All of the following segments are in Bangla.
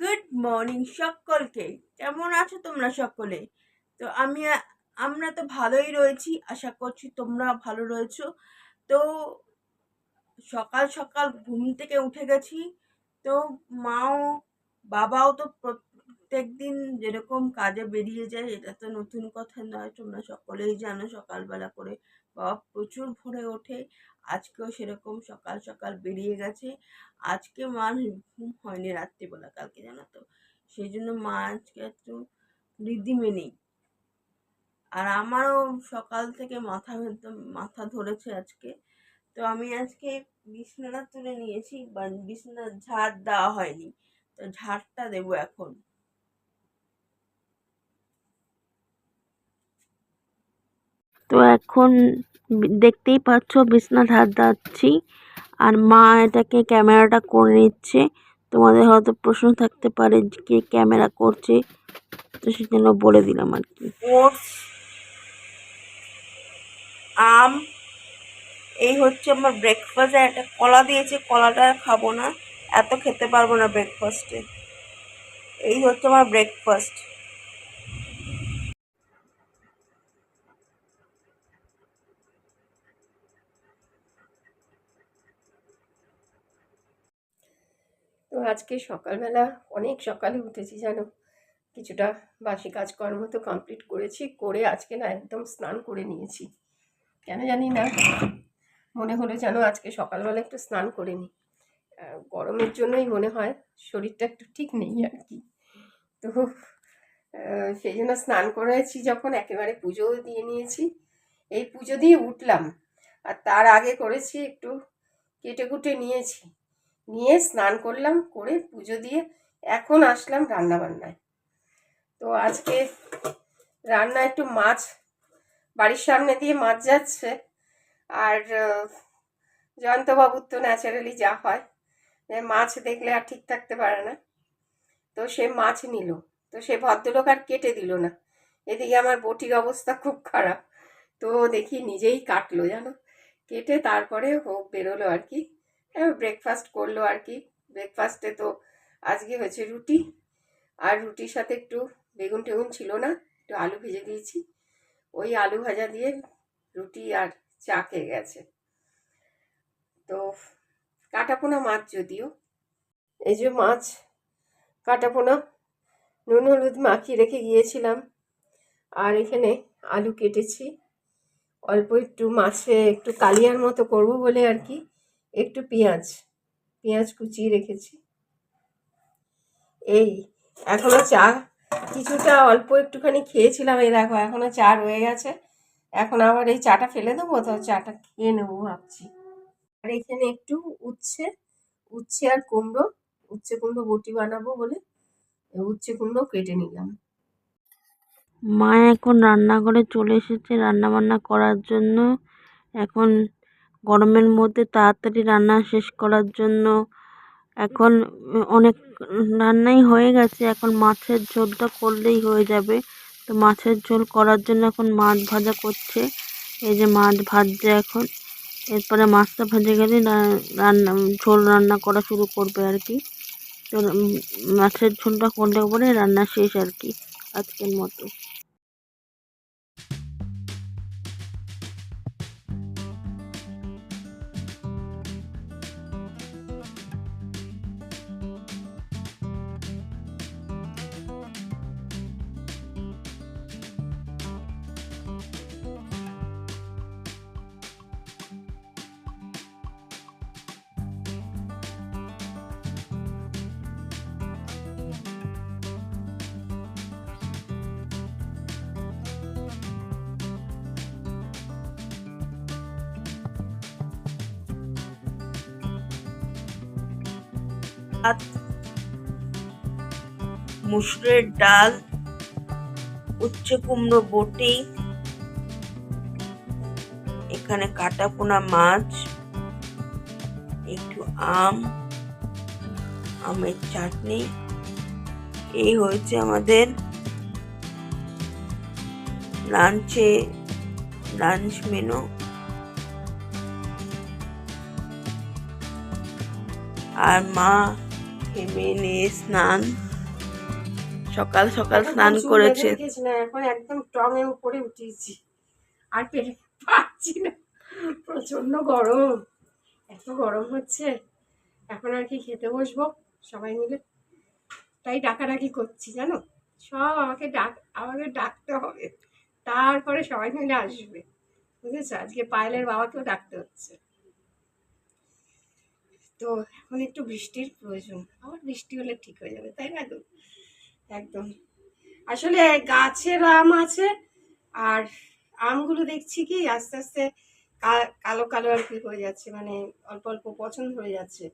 গুড মর্নিং সকলকে। কেমন আছো তোমরা সকলে? তো আমি, আমরা তো ভালোই রয়েছি, আশা করছি তোমরা ভালো রয়েছো। তো সকাল সকাল ঘুম থেকে উঠে গেছি। তো মাও, বাবাও তো প্রত্যেক দিন যেরকম কাজে বেরিয়ে যায়, এটা তো নতুন কথা নয়। তোমরা সকলেই জানো সকালবেলা করে বাবা প্রচুর ভোরে ওঠে, আজকেও সেরকম সকাল সকাল বেরিয়ে গেছে। আজকে মার ঘুম হয়নি রাত্রিবেলা কালকে, জানো তো? সেই জন্য মা আজকে একটু রিদিমে নেই। আর আমারও সকাল থেকে মাথা মাথা ধরেছে আজকে। তো আমি আজকে বিছনাটা তুলে নিয়েছি বিছনা ঝাড় দেওয়া হয়নি। তো ঝাড়টা দেবো এখন। তো এখন দেখতেই পাচ্ছ বিছনা ধার দাচ্ছি আর মা এটাকে ক্যামেরাটা করে নিচ্ছে। তোমাদের হয়তো প্রশ্ন থাকতে পারে কে ক্যামেরা করছে। তো সেজন্য বলে দিলাম আর কি। আম। এই হচ্ছে আমার ব্রেকফাস্টে একটা কলা দিয়েছে। কলাটা খাব না। এত খেতে পারব না ব্রেকফাস্টে এই হচ্ছে আমার ব্রেকফাস্ট আজকে সকালবেলা অনেক সকালে উঠেছি, জানো? কিছুটা বাসি কাজকর্ম তো কমপ্লিট করেছি, করে আজকে না একদম স্নান করে নিয়েছি। কেন জানি না, মনে হলো যেন আজকে সকালবেলা একটু স্নান করে নিই। গরমের জন্যই মনে হয় শরীরটা একটু ঠিক নেই আর কি। তো সেই জন্য স্নান করেছি যখন একেবারে পুজোও দিয়ে নিয়েছি। এই পুজো দিয়ে উঠলাম, আর তার আগে করেছি একটু কেটে কুটে নিয়েছি। নিয়ে স্নান করলাম, করে পুজো দিয়ে এখন আসলাম রান্না বান্নায় তো আজকে রান্না একটু মাছ, বাড়ির সামনে দিয়ে মাছ যাচ্ছে। আর জয়ন্তবাবুর তো ন্যাচারালি যা হয়। মাছ দেখলে আর ঠিক থাকতে পারে না। তো সে মাছ নিল। তো সে ভদ্রলোক আর কেটে দিল না। এদিকে আমার বটির অবস্থা খুব খারাপ। তো দেখি নিজেই কাটলো জানো। কেটে তারপরে ও বেরোলো আর কি। ব্রেকফাস্ট করল আর কি। ব্রেকফাস্টে তো আজকে হয়েছে রুটি। আর রুটির সাথে একটু বেগুন টেগুন ছিল না, একটু আলু ভেজে দিয়েছি। ওই আলু ভাজা দিয়ে রুটি আর চা খেয়ে গেছে। তো কাটাপোনা মাছ যদিও। এই যে মাছ, কাটাপোনা, নুন, হলুদ মাখিয়ে রেখে গিয়েছিলাম। আর এখানে আলু কেটেছি। অল্প একটু মাছে একটু কালিয়ার মতো করব বলে আর কি। একটু পেঁয়াজ পেঁয়াজ কুচিয়ে রেখেছি। এই, এখনও চা কিছুটা অল্প একটুখানি খেয়েছিলাম, এই দেখো এখনও চা রয়ে গেছে। এখন আবার এই চাটা ফেলে দেবো, তো চাটা খেয়ে নেব ভাবছি। আর এখানে একটু উচ্ছে উচ্ছে আর কুমড়ো, উচ্ছে কুমড়ো বটি বানাবো বলে, উচ্ছে কুমড়ো কেটে নিলাম। মা এখন রান্নাঘরে চলে এসেছে রান্না বান্না করার জন্য এখন গরমের মধ্যে তাড়াতাড়ি রান্না শেষ করার জন্য এখন, অনেক রান্নাই হয়ে গেছে। এখন মাছের ঝোলটা করলেই হয়ে যাবে। তো মাছের ঝোল করার জন্য এখন মাছ ভাজা করছে। এই যে মাছ ভাজছে এখন। এরপরে মাছটা ভেজে গেলে রান্না, ঝোল রান্না করা শুরু করবে আর কি। তো মাছের ঝোলটা করলে পরে রান্না শেষ আর কি, আজকের মতো। ভাত, মুসুরের ডাল, উচ্ছে কুমড়ো বটি, এখানে কাটা পোনা মাছ, একটু আম, আমের চাটনি। এই হয়েছে আমাদের লাঞ্চে, লাঞ্চ মেনু। আর মা খেয়ে নিয়ে স্নান। সকাল সকাল স্নান করেছে। না এখন একদম টং এ উপরে উঠিয়েছি আর পেরে পাচ্ছি না। প্রচণ্ড গরম। এত গরম হচ্ছে। এখন আর কি খেতে বসবো সবাই মিলে। তাই ডাকাডাকি করছি জানো? সব আমাকে ডাক আমাকে ডাকতে হবে। তারপরে সবাই মিলে আসবে। বুঝেছ? আজকে পায়েলের বাবাকেও ডাকতে হচ্ছে। তো এখন একটু বৃষ্টির প্রয়োজন। আবার বৃষ্টি হলে ঠিক হয়ে যাবে, তাই না একদম। আসলে গাছের আম আছে, আর আমগুলো দেখছি কি, আস্তে আস্তে কালো কালো আর কি হয়ে যাচ্ছে মানে অল্প অল্প পছন্দ হয়ে যাচ্ছে।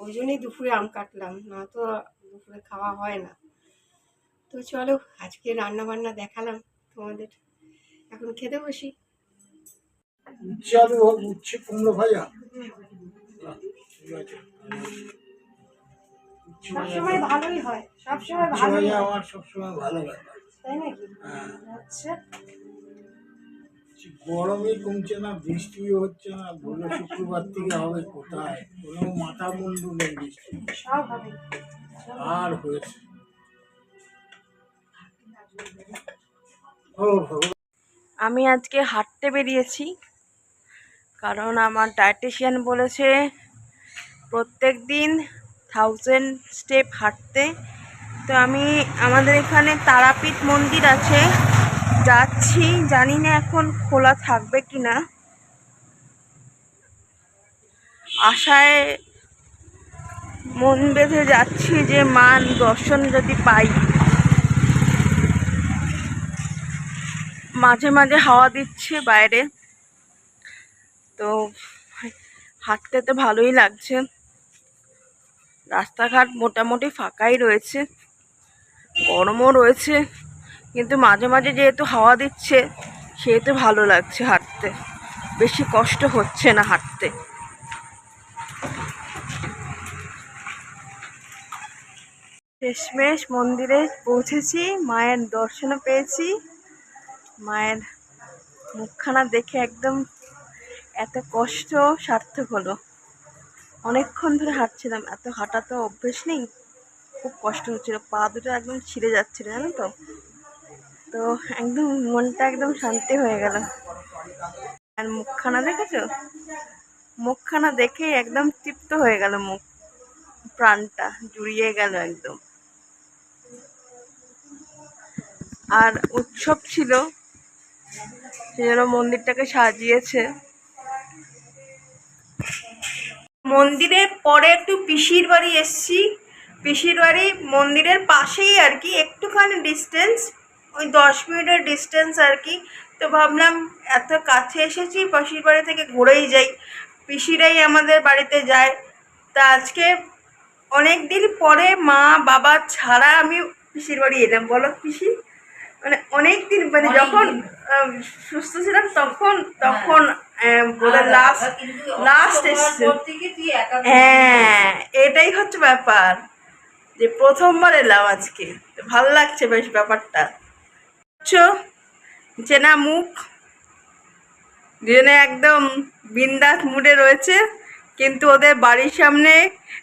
ওই জন্যই দুপুরে আম কাটলাম, না তো দুপুরে খাওয়া হয় না। তো চলো, আজকে রান্না বান্না দেখালাম তোমাদের। এখন খেতে বসি। উচ্ছে আলু কুমড়ো ভাজা সবসময় ভালোই হয় সবসময় ভালোই আমার সবসময় ভালো ব্যাপার তাই নাকি? আচ্ছা। গরমই কমছে না বৃষ্টিও হচ্ছে না বলে শুক্রবার থেকে হবে কোথায়? কোনো মাথা মুন্ডু নেই বৃষ্টি। সব হবে। আর হয়েছে। ও ভগবান। আমি আজকে হাঁটতে বেরিয়েছি কারণ আমার ডায়েটিশিয়ান বলেছে প্রত্যেক দিন থাউজেন্ড স্টেপ হাঁটতে। তো আমি, আমাদের এখানে তারাপীঠ মন্দির আছে। যাচ্ছি, জানি না এখন খোলা থাকবে কি না আশায় মন বেঁধে যাচ্ছি যে মান দর্শন যদি পাই। মাঝে মাঝে হাওয়া দিচ্ছে বাইরে। তো হাঁটতে তো ভালোই লাগছে। রাস্তাঘাট মোটামুটি ফাঁকাই রয়েছে, গরমও রয়েছে, কিন্তু মাঝে মাঝে যেহেতু হাওয়া দিচ্ছে, সেহেতু ভালো লাগছে হাঁটতে। বেশি কষ্ট হচ্ছে না হাঁটতে। শেষমেশ মন্দিরে পৌঁছেছি, মায়ের দর্শনও পেয়েছি। মায়ের মুখখানা দেখে একদম এত কষ্ট সার্থক হলো। অনেকক্ষণ ধরে হাঁটছিলাম। এত হাঁটা তো অভ্যেস নেই। খুব কষ্ট হচ্ছিল। পা দুটো একদম ছিঁড়ে যাচ্ছিল, জানো তো? তো একদম মনটা একদম শান্তি হয়ে গেল। আর মুখখানা দেখেছ? মুখখানা দেখে একদম তৃপ্ত হয়ে গেল মুখ। প্রাণটা জুড়িয়ে গেল একদম। আর উৎসব ছিল। সেজন্য মন্দিরটাকে সাজিয়েছে। মন্দিরের পরে একটু পিসির বাড়ি এসছি। পিসির বাড়ি মন্দিরের পাশেই আর কি একটুখানি ডিস্টেন্স ওই দশ মিনিটের ডিস্টেন্স আর কি। তো ভাবলাম এত কাছে এসেছি পিসির বাড়ি থেকে ঘুরেই যাই। পিসিরাই আমাদের বাড়িতে যায়। তা আজকে অনেক দিন পরে মা বাবা ছাড়া আমি পিসির বাড়ি এলাম। বলো পিসি মানে অনেক দিন মানে যখন সুস্থ ছিলাম তখন তখন লাস্ট লাস্ট এসছে। হ্যাঁ এটাই হচ্ছে ব্যাপার। যে প্রথমবার এলাম আজকে। ভালো লাগছে বেশ ব্যাপারটা। চেনা মুখ। দুজনে একদম বিন্দাস মুডে রয়েছে। কিন্তু ওদের বাড়ির সামনে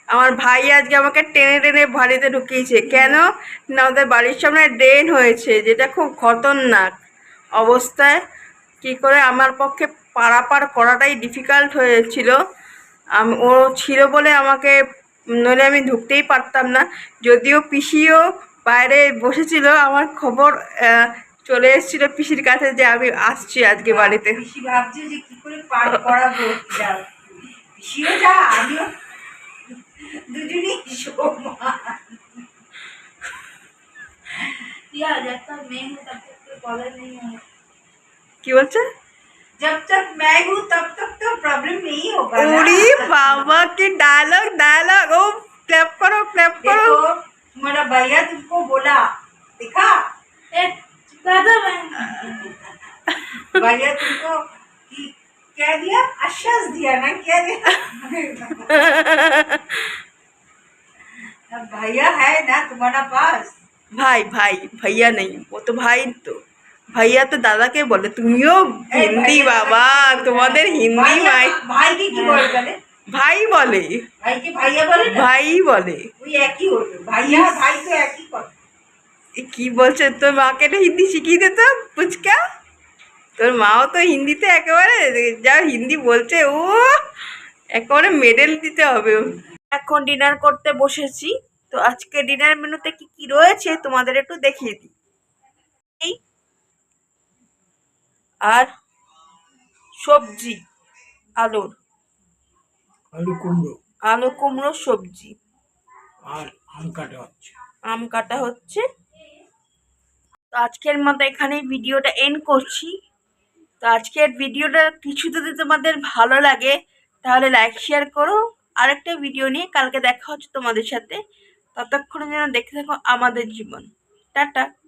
আমার ভাই আজকে আমাকে টেনে টেনে বাড়িতে ঢুকিয়েছে। কেন? না ওদের বাড়ির সামনে ড্রেন হয়েছে যেটা খুব খতরনাক অবস্থায়। কি করে আমার পক্ষে পারাপার করাটাই ডিফিকাল্ট হয়েছিল। ও ছিল বলে আমাকে নইলে আমি ঢুকতেই পারতাম না। যদিও পিসিও বাইরে বসেছিল আমার খবর চলে এসেছিল পিসির কাছে যে আমি আসছি আজকে বাড়িতে। কি বলছে? जब तक मैं हूँ तब तक तो प्रॉब्लम नहीं होगा उड़ी बाबा के डायलॉग डायलॉग ओ क्लैप करो क्लैप करो। मेरा भैया तुमको बोला देखा? भैया तुमको क्या दिया आश्वास दिया ना क्या दिया। भैया है ना तुम्हारा पास। भाई भाई भैया नहीं वो तो भाई तो। ভাইয়া তো দাদাকে বলে তুমিও হিন্দি বাবা তোমাদের হিন্দি ভাই ভাইকে কি বলে ভাই বলে। ভাইকে ভাইয়া বলে ভাই বলে। ওই একই হলো ভাইয়া ভাই তো একই কথা। এ কি বলছে তোর মাকে একটা হিন্দি শিখিয়ে দে তো পুচকা। তোর মাও তো হিন্দিতে একেবারে যা হিন্দি বলছে ও একেবারে মেডেল দিতে হবে। এখন ডিনার করতে বসেছি তো আজকে ডিনার মেনুতে কি কি রয়েছে তোমাদের একটু দেখিয়ে দিই এই আর সবজি আলুর। আলু কুমড়ো। আলু কুমড়ো সবজি। আর আম কাটা হচ্ছে। আম কাটা হচ্ছে। তো আজকের মতো এখানে ভিডিওটা এন্ড করছি। তো আজকের ভিডিওটা কিছু যদি তোমাদের ভালো লাগে তাহলে লাইক শেয়ার করো। আরেকটা ভিডিও নিয়ে কালকে দেখা হচ্ছে তোমাদের সাথে। ততক্ষণ যেন দেখতে থাকো আমাদের জীবন। টাটা।